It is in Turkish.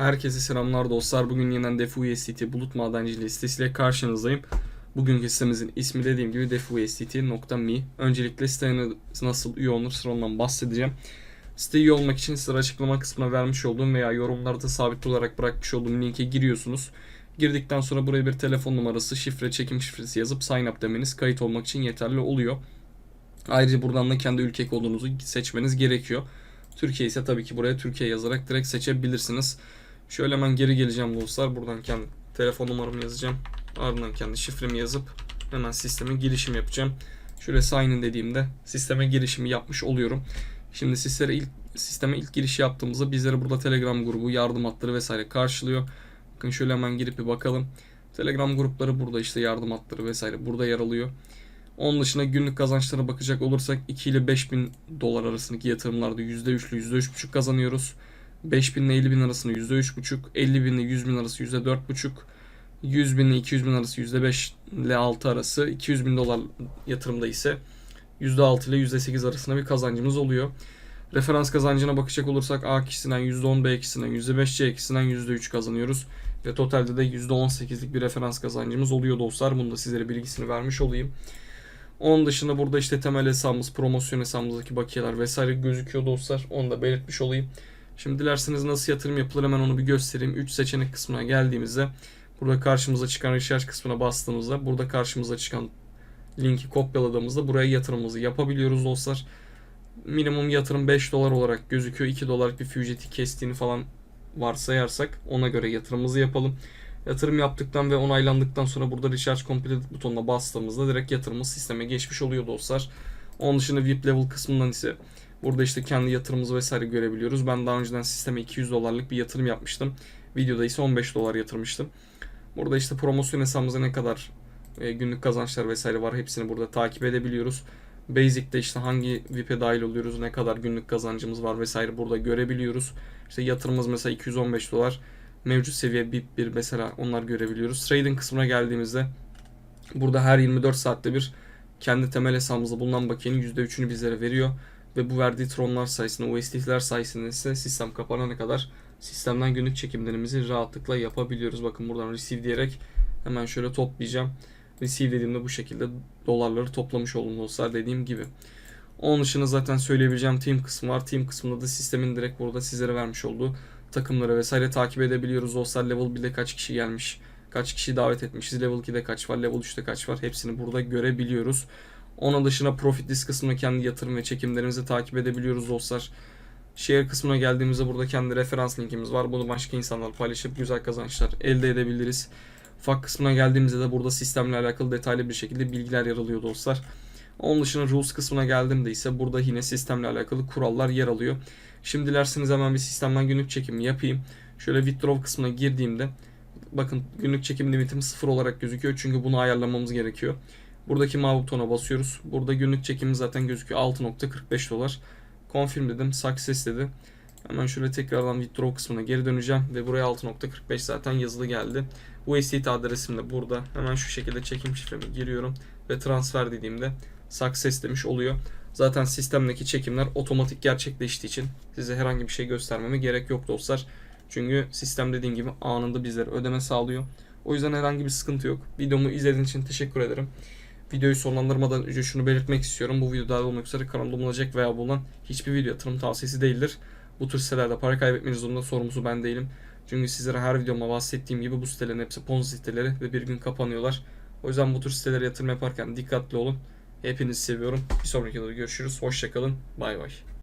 Herkese selamlar dostlar. Bugün yeniden Defu USDT bulut madenciliği sitesiyle karşınızdayım. Bugünkü sitemizin ismi dediğim gibi defuusdt.me. Öncelikle siteye nasıl üye olunur sıra ondan bahsedeceğim. Site üye olmak için sıra açıklama kısmına vermiş olduğum veya yorumlarda sabit olarak bırakmış olduğum linke giriyorsunuz. Girdikten sonra buraya bir telefon numarası, şifre, çekim şifresi yazıp sign up demeniz kayıt olmak için yeterli oluyor. Ayrıca buradan da kendi ülke kodunuzu seçmeniz gerekiyor. Türkiye ise tabii ki buraya Türkiye yazarak direkt seçebilirsiniz. Şöyle hemen geri geleceğim dostlar. Buradan kendi telefon numaramı yazacağım. Ardından kendi şifremi yazıp hemen sisteme girişim yapacağım. Şöyle sign in dediğimde sisteme girişimi yapmış oluyorum. Şimdi sizlere ilk sisteme ilk giriş yaptığımızda bizleri burada Telegram grubu, yardım hatları vesaire karşılıyor. Bakın şöyle hemen girip bir bakalım. Telegram grupları burada işte yardım hatları vesaire burada yer alıyor. Onun dışında günlük kazançlara bakacak olursak 2 ile 5 bin dolar arasındaki yatırımlarda %3 ile %3,5 kazanıyoruz. 5 bin ile 50 bin arasında %3,5, 50 bin ile 100 bin arası %4,5, 100 bin ile 200 bin arası %5 ile 6 arası, 200 bin dolar yatırımda ise %6 ile %8 arasında bir kazancımız oluyor. Referans kazancına bakacak olursak A kişisinden %10, B kişisinden %5, C kişisinden %3 kazanıyoruz. Ve totalde de %18'lik bir referans kazancımız oluyor dostlar. Bunu da sizlere bilgisini vermiş olayım. Onun dışında burada işte temel hesabımız, promosyon hesabımızdaki bakiyeler vesaire gözüküyor dostlar. Onu da belirtmiş olayım. Şimdi dilerseniz nasıl yatırım yapılır hemen onu bir göstereyim. 3 seçenek kısmına geldiğimizde burada karşımıza çıkan research kısmına bastığımızda burada karşımıza çıkan linki kopyaladığımızda buraya yatırımımızı yapabiliyoruz dostlar. Minimum yatırım 5 dolar olarak gözüküyor. 2 dolarlık bir fee ücreti kestiğini falan varsayarsak ona göre yatırımımızı yapalım. Yatırım yaptıktan ve onaylandıktan sonra burada Recharge Completed butonuna bastığımızda direkt yatırımımız sisteme geçmiş oluyor dostlar. Onun dışında VIP level kısmından ise burada işte kendi yatırımımızı vesaire görebiliyoruz. Ben daha önceden sisteme 200 dolarlık bir yatırım yapmıştım. Videoda ise 15 dolar yatırmıştım. Burada işte promosyon hesabımıza ne kadar e, günlük kazançlar vesaire var hepsini burada takip edebiliyoruz. Basic'te işte hangi VIP'e dahil oluyoruz, ne kadar günlük kazancımız var vesaire burada görebiliyoruz. İşte yatırımımız mesela 215 dolar mevcut seviye BIP 1 mesela onlar görebiliyoruz. Trading kısmına geldiğimizde burada her 24 saatte bir kendi temel hesabımızda bulunan bakiyenin %3'ünü bizlere veriyor. Ve bu verdiği tronlar sayesinde, USDT'ler sayesinde ise sistem kapanana kadar sistemden günlük çekimlerimizi rahatlıkla yapabiliyoruz. Bakın buradan receive diyerek hemen şöyle toplayacağım. Receive dediğimde bu şekilde dolarları toplamış oldum dostlar dediğim gibi. Onun dışında zaten söyleyebileceğim team kısmı var. Team kısmında da sistemin direkt burada sizlere vermiş olduğu takımları vesaire takip edebiliyoruz. Dostlar level 1'de kaç kişi gelmiş, kaç kişi davet etmişiz, level 2'de kaç var, level 3'te kaç var hepsini burada görebiliyoruz. Onun dışında profit list kısmında kendi yatırım ve çekimlerimizi takip edebiliyoruz dostlar. Share kısmına geldiğimizde burada kendi referans linkimiz var. Bunu başka insanlar paylaşıp güzel kazançlar elde edebiliriz. FAQ kısmına geldiğimizde de burada sistemle alakalı detaylı bir şekilde bilgiler yer alıyor dostlar. Onun dışında rules kısmına geldiğimde ise burada yine sistemle alakalı kurallar yer alıyor. Şimdi dilerseniz hemen bir sistemden günlük çekim yapayım. Şöyle withdraw kısmına girdiğimde bakın günlük çekim limitim 0 olarak gözüküyor. Çünkü bunu ayarlamamız gerekiyor. Buradaki mavi butona basıyoruz. Burada günlük çekimimiz zaten gözüküyor. 6.45 dolar. Confirm dedim. Success dedi. Hemen şöyle tekrardan withdraw kısmına geri döneceğim. Ve buraya 6.45 zaten yazılı geldi. USDT adresim de burada. Hemen şu şekilde çekim şifremi giriyorum. Ve transfer dediğimde success demiş oluyor. Zaten sistemdeki çekimler otomatik gerçekleştiği için size herhangi bir şey göstermeme gerek yok dostlar. Çünkü sistem dediğim gibi anında bizlere ödeme sağlıyor. O yüzden herhangi bir sıkıntı yok. Videomu izlediğiniz için teşekkür ederim. Videoyu sonlandırmadan önce şunu belirtmek istiyorum. Bu video dahil olmak üzere kanalda bulunacak veya bulunan hiçbir video yatırım tavsiyesi değildir. Bu tür sitelerde para kaybetmeniz zorunda sorumlusu ben değilim. Çünkü sizlere her videoma bahsettiğim gibi bu sitelerin hepsi ponzi siteleri ve bir gün kapanıyorlar. O yüzden bu tür sitelere yatırım yaparken dikkatli olun. Hepinizi seviyorum. Bir sonraki videoda görüşürüz. Hoşçakalın. Bay bay.